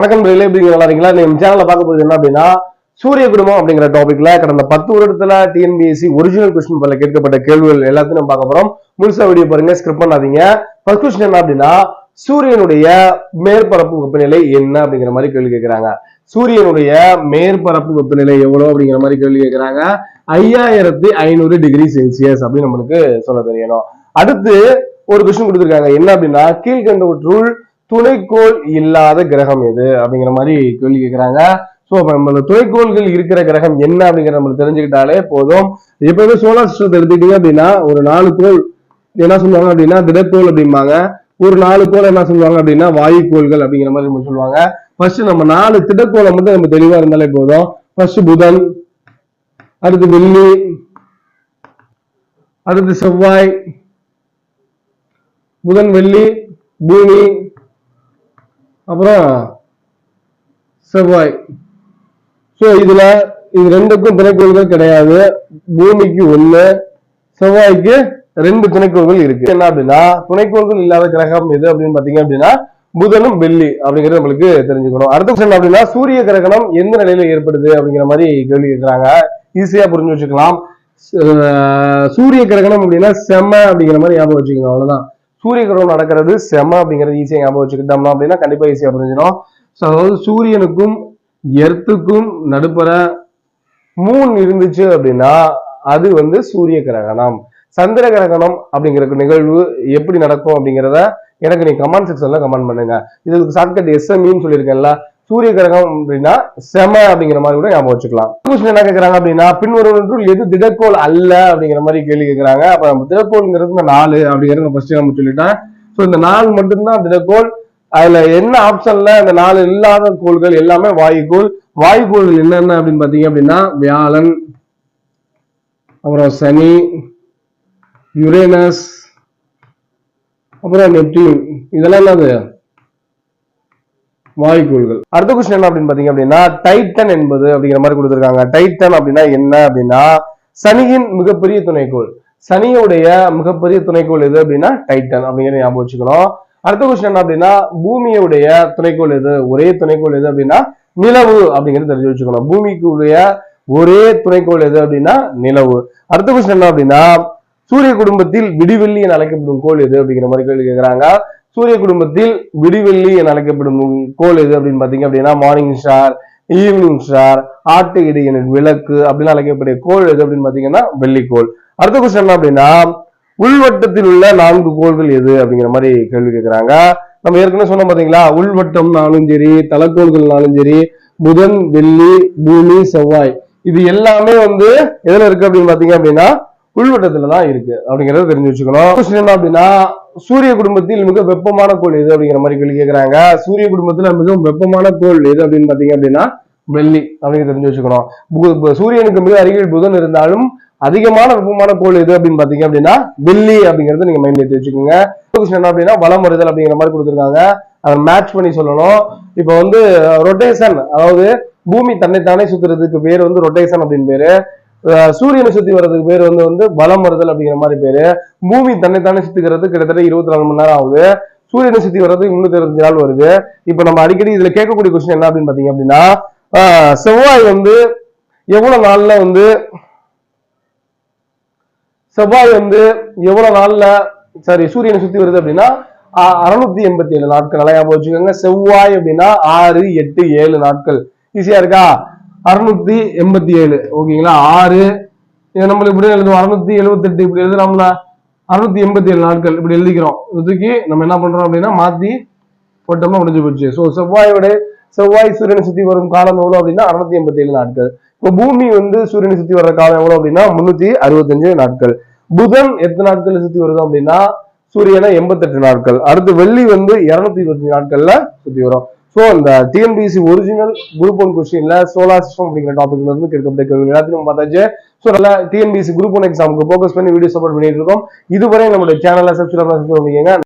வணக்கம் ரிலே அப்படிங்கிற நல்லா இருக்கீங்களா? நம்ம சேனல்ல பார்க்க போகுது என்ன அப்படின்னா சூரிய குடும்பம் அப்படிங்கிற டாபிக்ல கடந்த பத்து வருடத்துல டிஎன்பிஎஸ்சி ஒரிஜினல் கொஸ்டின் பல கேட்கப்பட்ட கேள்விகள் எல்லாத்தையும் நம்ம பார்க்க போறோம். முழுசா வீடியோ பாருங்க ஸ்கிரிப்ட் பண்ணாதீங்க. ஃபர்ஸ்ட் கொஸ்டின் என்ன அப்படின்னா சூரியனுடைய மேற்பரப்பு வெப்பநிலை என்ன அப்படிங்கிற மாதிரி கேள்வி கேட்கிறாங்க சூரியனுடைய மேற்பரப்பு வெப்பநிலை எவ்வளவு அப்படிங்கிற மாதிரி கேள்வி கேட்கிறாங்க ஐயாயிரத்தி ஐநூறு டிகிரி செல்சியஸ் அப்படின்னு நம்மளுக்கு சொல்ல தெரியணும். அடுத்து ஒரு கொஸ்டின் கொடுத்துருக்காங்க. என்ன அப்படின்னா கீழ்கண்டவற்றுள் துணைக்கோள் இல்லாத கிரகம் எது? அப்படிங்கிற மாதிரி கேள்வி கேட்கிறாங்க ஸோ அப்போ நம்ம துணைக்கோள்கள் இருக்கிற கிரகம் என்ன அப்படிங்கிற நம்ம தெரிஞ்சுக்கிட்டாலே போதும். எப்பவுமே சோலார் சிஸ்டத்தை எடுத்துக்கிட்டீங்க அப்படின்னா ஒரு நாலு கோள் என்ன சொல்லுவாங்க அப்படின்னா திடக்கோள் அப்படிம்பாங்க. ஒரு நாலு கோள் என்ன சொல்லுவாங்க அப்படின்னா வாயுக்கோள்கள் அப்படிங்கிற மாதிரி நம்ம சொல்லுவாங்க. ஃபர்ஸ்ட் நம்ம நாலு திடக்கோளை மட்டும் நம்ம தெளிவா இருந்தாலே போதும். ஃபர்ஸ்ட் புதன் அடுத்து வெள்ளி அடுத்து செவ்வாய் புதன் வெள்ளி பூமி அப்புறம் செவ்வாய். ஸோ இதுல இது ரெண்டுக்கும் துணைக்கோள்கள் கிடையாது. பூமிக்கு ஒண்ணு செவ்வாய்க்கு ரெண்டு துணைக்கோள்கள் இருக்கு. என்ன அப்படின்னா துணைக்கோள்கள் இல்லாத கிரகம் எது அப்படின்னு பாத்தீங்க அப்படின்னா புதனும் வெள்ளி அப்படிங்கிறது நம்மளுக்கு தெரிஞ்சுக்கணும். அடுத்த கொஸ்டின் அப்படின்னா சூரிய கிரகணம் எந்த நிலையில ஏற்படுது அப்படிங்கிற மாதிரி கேள்வி கேட்கிறாங்க ஈஸியா புரிஞ்சு வச்சுக்கலாம். சூரிய கிரகணம் அப்படின்னா செம்ம அப்படிங்கிற மாதிரி ஞாபகம் வச்சுக்கோங்க அவ்வளவுதான். சூரிய கிரகணம் நடக்கிறது செம அப்படிங்கிறது ஈஸியாக ஞாபகம் வச்சுக்கிட்டோம்னா அப்படின்னா கண்டிப்பா ஈஸியாக புரிஞ்சிடும். ஸோ அதாவது சூரியனுக்கும் எர்த்துக்கும் நடுப்புற மூன் இருந்துச்சு அப்படின்னா அது வந்து சூரிய கிரகணம். சந்திர கிரகணம் அப்படிங்கிற நிகழ்வு எப்படி நடக்கும் அப்படிங்கிறத எனக்கு நீ கமெண்ட் செக்ஷன்ல கமெண்ட் பண்ணுங்க. இதுக்கு ஷார்ட்கட் எஸ்எம்இன்னு சொல்லியிருக்கேன்ல சூரிய கிரகம் அப்படின்னா செம அப்படிங்கிற மாதிரி கூட ஞாபகம் வச்சுக்கலாம். கொஸ்டின் என்ன கேட்கறாங்க அப்படின்னா பின்வருவற்றுள் எது திடக்கோள் அல்ல அப்படிங்கிற மாதிரி கேள்வி கேட்கறாங்க அப்ப நம்ம திடக்கோள்ங்கிறது இந்த நாலு அப்படிங்கிறத ஃபர்ஸ்ட் நம்ம சொல்லிட்டேன் ஸோ இந்த நாலு மட்டும்தான் திடக்கோள் அதுல என்ன ஆப்ஷன்ல இந்த நாலு இல்லாத கோள்கள் எல்லாமே வாயுக்கோள்? வாயுக்கோள்கள் என்னென்ன அப்படின்னு பாத்தீங்க அப்படின்னா வியாழன் அப்புறம் சனி யுரேனஸ் அப்புறம் நெப்டியூன். இதெல்லாம் என்னது? வாயுக்கோள்கள் அடுத்த கொஸ்டின் என்ன அப்படின்னு பாத்தீங்க அப்படின்னா டைட்டன் என்பது அப்படிங்கிற மாதிரி கொடுத்துருக்காங்க. டைட்டன் அப்படின்னா என்ன அப்படின்னா சனியின் மிகப்பெரிய துணைக்கோள். சனியுடைய மிகப்பெரிய துணைக்கோள் எது அப்படின்னா டைட்டன் அப்படிங்கிறத ஞாபகம் வச்சுக்கணும். அடுத்த கொஸ்டின் என்ன அப்படின்னா பூமியுடைய துணைக்கோள் எது? ஒரே துணைக்கோள் எது அப்படின்னா நிலவு அப்படிங்கிறது தெரிஞ்சு வச்சுக்கணும். பூமிக்கு உடைய ஒரே துணைக்கோள் எது அப்படின்னா நிலவு. அடுத்த கொஸ்டின் என்ன அப்படின்னா சூரிய குடும்பத்தில் விடிவெள்ளி என அழைக்கப்படும் கோள் எது அப்படிங்கிற மாதிரி கேள்வி கேட்கிறாங்க. சூரிய குடும்பத்தில் விடிவெள்ளி என அழைக்கப்படும் கோள் எது அப்படின்னு பாத்தீங்க அப்படின்னா மார்னிங் ஸ்டார் ஈவினிங் ஸ்டார் ஆட்டு இடையின விளக்கு அப்படின்னு அழைக்கக்கூடிய கோள் எது அப்படின்னு பாத்தீங்கன்னா வெள்ளிக்கோள். அடுத்த கொஸ்டின் என்ன அப்படின்னா உள்வட்டத்தில் உள்ள நான்கு கோள்கள் எது அப்படிங்கிற மாதிரி கேள்வி கேட்கிறாங்க. நம்ம ஏற்கனவே சொன்னோம் பாத்தீங்களா உள்வட்டம்னாலும் சரி தலைக்கோள்கள்னாலும் சரி புதன் வெள்ளி பூமி செவ்வாய். இது எல்லாமே வந்து எதுல இருக்கு அப்படின்னு பாத்தீங்க அப்படின்னா உள்வட்டத்துல தான் இருக்கு அப்படிங்கறத தெரிஞ்சு வச்சுக்கணும். கொஸ்டின் என்ன அப்படின்னா சூரிய குடும்பத்தில் மிக வெப்பமான கோள் எது அப்படிங்கிற மாதிரி கேள்வி கேட்கிறாங்க சூரிய குடும்பத்துல மிகவும் வெப்பமான கோள் எது அப்படின்னு பாத்தீங்க அப்படின்னா வெள்ளி அப்படின்னு தெரிஞ்சு வச்சுக்கணும். பு- சூரியனுக்கு மிக அருகில் புதன் இருந்தாலும் அதிகமான வெப்பமான கோள் எது அப்படின்னு பாத்தீங்க அப்படின்னா வெள்ளி அப்படிங்கறத நீங்க மைண்ட் எடுத்து வச்சுக்கோங்க என்ன அப்படின்னா வளம் வருதல் அப்படிங்கிற மாதிரி கொடுத்துருக்காங்க. அதை மேட்ச் பண்ணி சொல்லணும். இப்போ வந்து ரொட்டேஷன் அதாவது பூமி தன்னைத்தானே சுத்துறதுக்கு பேர் வந்து ரொட்டேஷன் அப்படின்னு பேரு. சூரியனை சுத்தி வர்றதுக்கு பேர் வந்து வந்து பலம் வருதல் அப்படிங்கிற மாதிரி பேரு. பூமி தன்னைத்தானே சுத்திக்கிறது கிட்டத்தட்ட இருபத்தி நாலு மணி நேரம் ஆகுது. சூரியனை சுத்தி வர்றதுக்கு முன்னூத்தி இருபத்தஞ்சு நாள் வருது. இப்போ நம்ம அடிக்கடி இதுல கேட்கக்கூடிய கொஸ்டின் என்ன அப்படின்னு பாத்தீங்க அப்படின்னா செவ்வாய் வந்து எவ்வளவு நாள்ல வந்து செவ்வாய் வந்து எவ்வளவு நாள்ல சாரி சூரியனை சுத்தி வருது அப்படின்னா அறுநூத்தி எண்பத்தி ஏழு நாட்கள். நல்லா ஞாபகம் வச்சுக்கோங்க. செவ்வாய் அப்படின்னா ஆறு எட்டு ஏழு நாட்கள். ஈஸியா இருக்கா? அறுநூத்தி எண்பத்தி ஏழு. ஓகேங்களா? ஆறு. நம்மளுக்கு இப்படி எழுதுவோம். அறுநூத்தி எழுபத்தி எட்டு இப்படி எழுதுறோம்ல அறுநூத்தி எண்பத்தி ஏழு நாட்கள் இப்படி எழுதிக்கிறோம். இதுக்கு நம்ம என்ன பண்றோம் அப்படின்னா மாத்தி போட்டோம்னா முடிஞ்சு போச்சு. ஸோ செவ்வாயோட செவ்வாய் சூரியனை சுத்தி வரும் காலம் எவ்வளவு அப்படின்னா அறுநூத்தி எண்பத்தி ஏழு நாட்கள். இப்போ பூமி வந்து சூரியனை சுத்தி வர்ற காலம் எவ்வளவு அப்படின்னா முன்னூத்தி அறுபத்தஞ்சு நாட்கள். புதன் எத்தனை நாட்கள் சுத்தி வருது அப்படின்னா சூரியனை எண்பத்தெட்டு நாட்கள். அடுத்து வெள்ளி வந்து இருநூத்தி இருபத்தஞ்சு நாட்கள்ல சுத்தி வரும். ஸோ இந்த டிஎன்பிசி ஒரிஜினல் குரூப் ஒன் கொஸ்டின்ல சோலார் சிஸ்டம் அப்படிங்கிற டாபிக்ல இருந்து கேட்கப்பட்ட கேள்வி எல்லாத்தையும் பார்த்தாச்சு. ஸோ நல்லா டிஎன்பிசி குரூப் ஒன் எக்ஸாமுக்கு ஃபோக்கஸ் பண்ணி வீடியோ சப்போர்ட் பண்ணிட்டு இருக்கோம். இதுவரை நம்மளுடைய சேனலை சப்ஸ்கிரைப் பண்ணிக்கோங்க